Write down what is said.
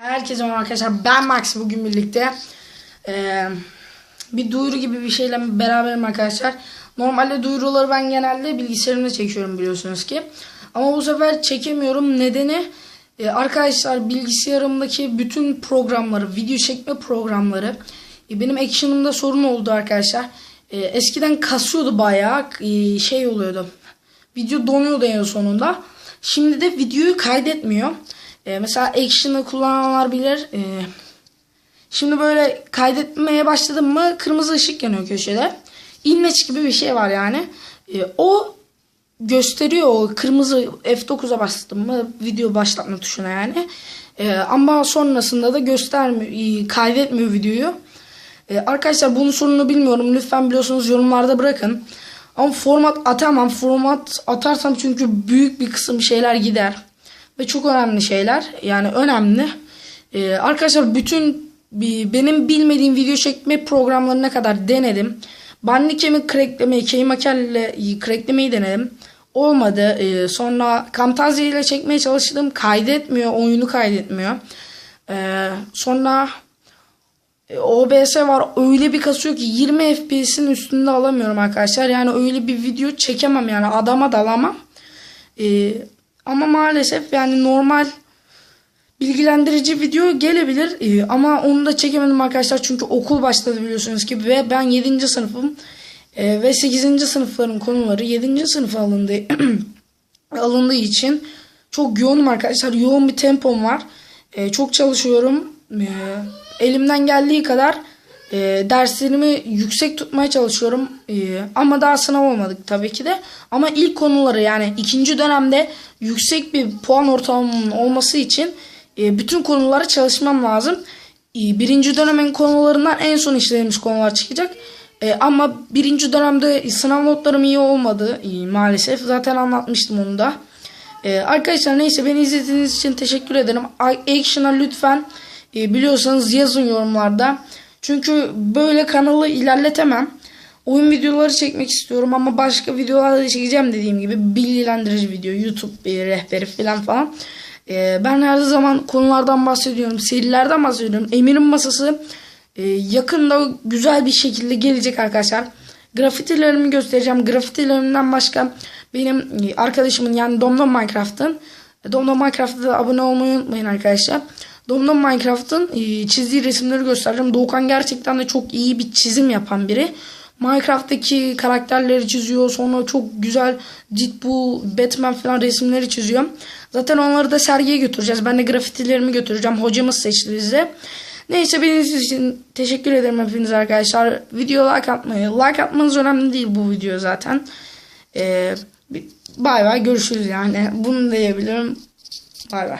Herkese merhaba arkadaşlar. Ben Max bugün birlikte eee, bir duyuru gibi bir şeyle beraberim arkadaşlar. Normalde duyuruları ben genelde bilgisayarımda çekiyorum biliyorsunuz ki. Ama bu sefer çekemiyorum. Nedeni e, arkadaşlar bilgisayarımdaki bütün programları, video çekme programları e, benim action'ımda sorun oldu arkadaşlar. E, eskiden kasıyordu bayağı e, şey oluyordu. Video donuyordu en sonunda. Şimdi de videoyu kaydetmiyor. E, mesela Action'ı kullananlar bilir. E, şimdi böyle kaydetmeye başladım mı kırmızı ışık yanıyor köşede. İlmeç gibi bir şey var yani. E, o gösteriyor o kırmızı F9'a bastım mı video başlatma tuşuna yani. E, ama sonrasında da göstermiyor, e, kaydetmiyor videoyu. E, arkadaşlar bunun sorununu bilmiyorum. Lütfen biliyorsunuz yorumlarda bırakın. Ama format atamam. Format atarsam çünkü büyük bir kısım şeyler gider. Ve çok önemli şeyler. Yani önemli. E, arkadaşlar bütün benim bilmediğim video çekme programlarına kadar denedim. Bandicam'i cracklemeyi, Keymaker ile cracklemeyi denedim. Olmadı. E, sonra Camtasia ile çekmeye çalıştım. Kaydetmiyor. Oyunu kaydetmiyor. E, sonra e, OBS var öyle bir kasıyor ki 20 FPS'in üstünde alamıyorum arkadaşlar. Yani öyle bir video çekemem yani adama dalamam. E, ama maalesef yani normal bilgilendirici video gelebilir. E, ama onu da çekemedim arkadaşlar çünkü okul başladı biliyorsunuz ki ve ben 7. sınıfım. E, ve 8. sınıfların konuları 7. sınıfa alındığı alındığı için çok yoğunum arkadaşlar. Yoğun bir tempom var. E, çok çalışıyorum. E, elimden geldiği kadar e, derslerimi yüksek tutmaya çalışıyorum. E, ama daha sınav olmadık tabii ki de. Ama ilk konuları yani ikinci dönemde yüksek bir puan ortalamamın olması için e, bütün konulara çalışmam lazım. E, birinci dönemin konularından en son işlediğimiz konular çıkacak. E, ama birinci dönemde sınav notlarım iyi olmadı e, maalesef. Zaten anlatmıştım onu da. E, arkadaşlar neyse beni izlediğiniz için teşekkür ederim. Action'a lütfen e, biliyorsanız yazın yorumlarda. Çünkü böyle kanalı ilerletemem. Oyun videoları çekmek istiyorum ama başka videolar da çekeceğim dediğim gibi bilgilendirici video, YouTube e, rehberi falan falan. E, ben her zaman konulardan bahsediyorum, serilerden bahsediyorum. Emir'in masası e, yakında güzel bir şekilde gelecek arkadaşlar. Grafitilerimi göstereceğim. Grafitilerimden başka benim e, arkadaşımın yani Domdom Minecraft'ın Domdom Minecraft'a da abone olmayı unutmayın arkadaşlar. Domdom Minecraft'ın e, çizdiği resimleri göstereceğim. Doğukan gerçekten de çok iyi bir çizim yapan biri. Minecraft'taki karakterleri çiziyor. Sonra çok güzel Deadpool, Batman falan resimleri çiziyor. Zaten onları da sergiye götüreceğiz. Ben de grafitilerimi götüreceğim. Hocamız seçti bize. Neyse benim için teşekkür ederim hepiniz arkadaşlar. Video like atmayı. Like atmanız önemli değil bu video zaten. Ee, bay bay görüşürüz yani. Bunu diyebilirim. Bay bay.